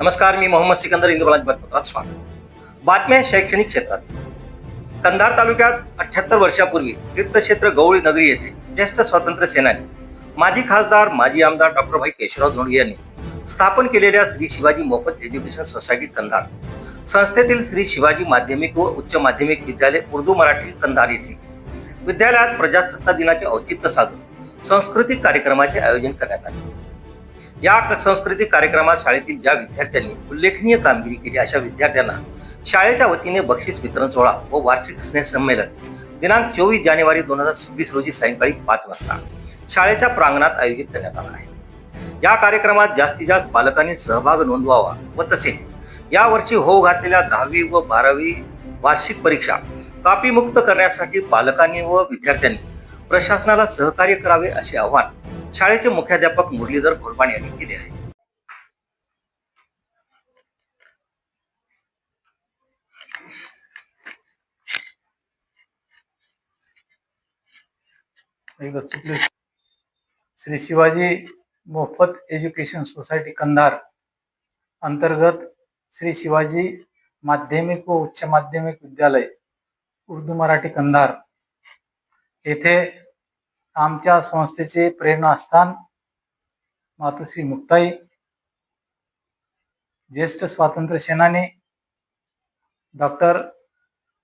नमस्कार मी मोहम्मद सिकंदर इंदुबाला बातमीपत्रात स्वागत. बातम्या शैक्षणिक क्षेत्रात. कंधार तालुक्यात अठ्याहत्तर वर्षापूर्वी तीर्थक्षेत्र गवळी नगरी येथे ज्येष्ठ स्वातंत्र्य सेनानी माजी खासदार माजी आमदार डॉक्टर भाई केशवराव धोंडगे यांनी स्थापन केलेल्या श्री शिवाजी मोफत एज्युकेशन सोसायटी कंधार. संस्थेतील श्री शिवाजी माध्यमिक व उच्च माध्यमिक विद्यालय उर्दू मराठी कंधार येथे. विद्यालयात प्रजासत्ताक दिनाचे औचित्य साधून सांस्कृतिक कार्यक्रमाचे आयोजन करण्यात आले. या सांस्कृतिक कार्यक्रमात शाळेतील ज्या विद्यार्थ्यांनी उल्लेखनीय कामगिरी केली अशा विद्यार्थ्यांना शाळेच्या वतीने बक्षीस वितरण सोहळा व वार्षिक स्नेहसंमेलन दिनांक चोवीस जानेवारी दोन हजार सव्वीस रोजी सायंकाळी पाच वाजता शाळेच्या प्रांगणात आयोजित करण्यात आला आहे. या कार्यक्रमात जास्तीत जास्त पालकांनी सहभाग नोंदवावा व तसेच यावर्षी होऊ घातलेल्या दहावी व बारावी वार्षिक परीक्षा कापीमुक्त करण्यासाठी पालकांनी व विद्यार्थ्यांनी प्रशासनाला सहकार्य करावे असे आवाहन शाळेचे मुख्याध्यापक मुरलीधर घोरपाण यांनी केले आहे. श्री शिवाजी मोफत एज्युकेशन सोसायटी कंधार. अंतर्गत श्री शिवाजी माध्यमिक व उच्च माध्यमिक विद्यालय उर्दू मराठी कंधार. येथे आमच्या संस्थेचे प्रेरणास्थान मातोश्री मुक्ताई ज्येष्ठ स्वातंत्र्य सेनानी डॉक्टर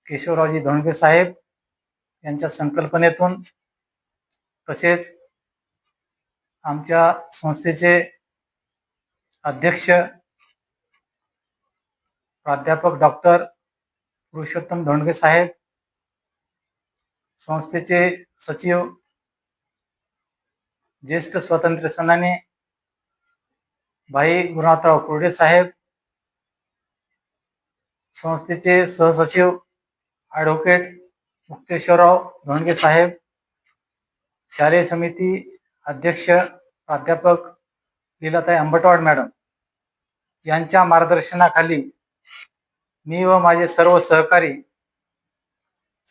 केशवरावजी धोंडगे साहेब यांच्या संकल्पनेतून तसेच आमच्या संस्थेचे अध्यक्ष प्राध्यापक डॉक्टर पुरुषोत्तम धोंडगे साहेब संस्थेचे सचिव ज्येष्ठ स्वातंत्र्य सेनानी भाई गुरुनाथराव कुर्डे साहेब संस्थेचे सहसचिव ॲडव्होकेट मुक्तेश्वरराव धोंडगे साहेब शालेय समिती अध्यक्ष प्राध्यापक लीलाताई अंबटवाड मॅडम यांच्या मार्गदर्शनाखाली मी व माझे सर्व सहकारी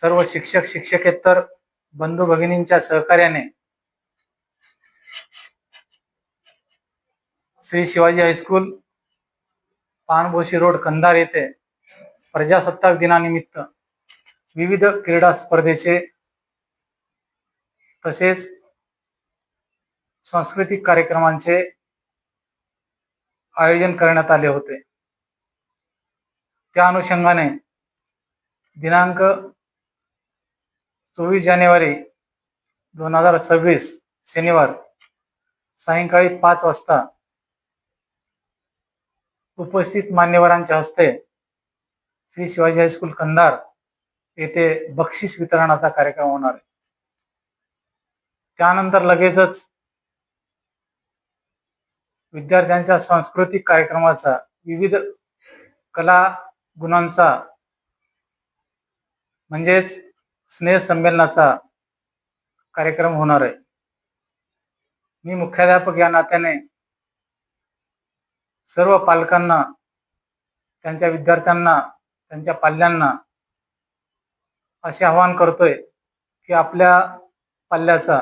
सर्व शिक्षक शिक्षकेतर बंधू भगिनींच्या सहकार्याने Shri Shivaji high school Panbhoshi road Kandhar येथे प्रजासत्ताक दिनानिमित्त विविध क्रीडा स्पर्धेचे तसेच सांस्कृतिक कार्यक्रमांचे आयोजन करण्यात आले होते. त्या अनुषंगाने दिनांक चोवीस जानेवारी दोन हजार सव्वीस शनिवार सायंकाळी पाच वाजता उपस्थित मान्यवरांच्या हस्ते श्री शिवाजी हायस्कूल कंधार येथे बक्षीस वितरणाचा कार्यक्रम होणार आहे. त्यानंतर लगेचच विद्यार्थ्यांच्या सांस्कृतिक कार्यक्रमाचा विविध कला गुणांचा म्हणजेच स्नेह संमेलनाचा कार्यक्रम होणार आहे. मी मुख्याध्यापक या नात्याने सर्व पालकांना त्यांच्या विद्यार्थ्यांना त्यांच्या पाल्यांना असे आवाहन करतोय की आपल्या पाल्याचा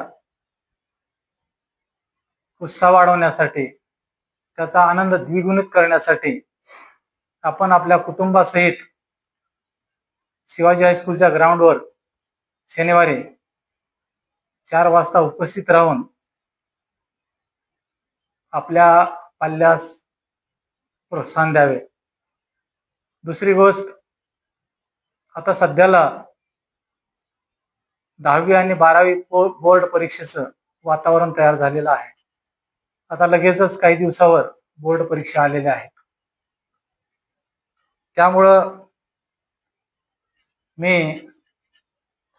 उत्साह वाढवण्यासाठी त्याचा आनंद द्विगुणित करण्यासाठी आपण आपल्या कुटुंबासहित शिवाजी हायस्कूलच्या ग्राउंडवर शनिवारी चार वाजता उपस्थित राहून आपल्या पाल्यास प्रोत्साहन द्यावे. दुसरी गोष्ट आता सध्याला दहावी आणि बारावी बोर्ड परीक्षेचं वातावरण तयार झालेलं आहे. आता लगेचच काही दिवसावर बोर्ड परीक्षा आलेल्या आहेत. त्यामुळं मी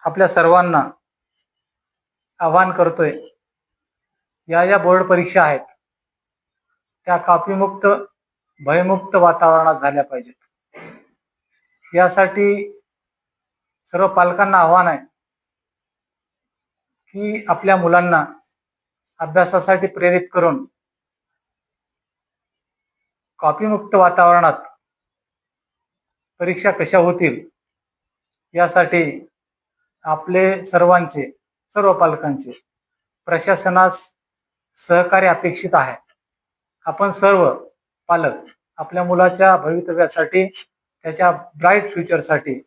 आपल्या सर्वांना आवाहन करतोय या ज्या बोर्ड परीक्षा आहेत त्या कापीमुक्त भयमुक्त वातावरणात झाल्या पाहिजेत. यासाठी सर्व पालकांना आव्हान आहे की आपल्या मुलांना अभ्यासासाठी प्रेरित करून कॉपीमुक्त वातावरणात परीक्षा कशा होतील यासाठी आपले सर्वांचे सर्व पालकांचे प्रशासनास सहकार्य अपेक्षित आहे. आपण सर्व पालक आपल्या मुलाच्या भवितव्यासाठी त्याच्या ब्राईट फ्युचरसाठी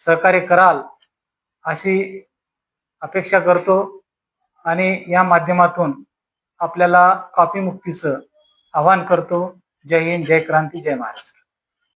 सहकार्य कराल अशी अपेक्षा करतो आणि या माध्यमातून आपल्याला कॉपी मुक्तीचं आवाहन करतो. जय हिंद जय क्रांती जय महाराष्ट्र.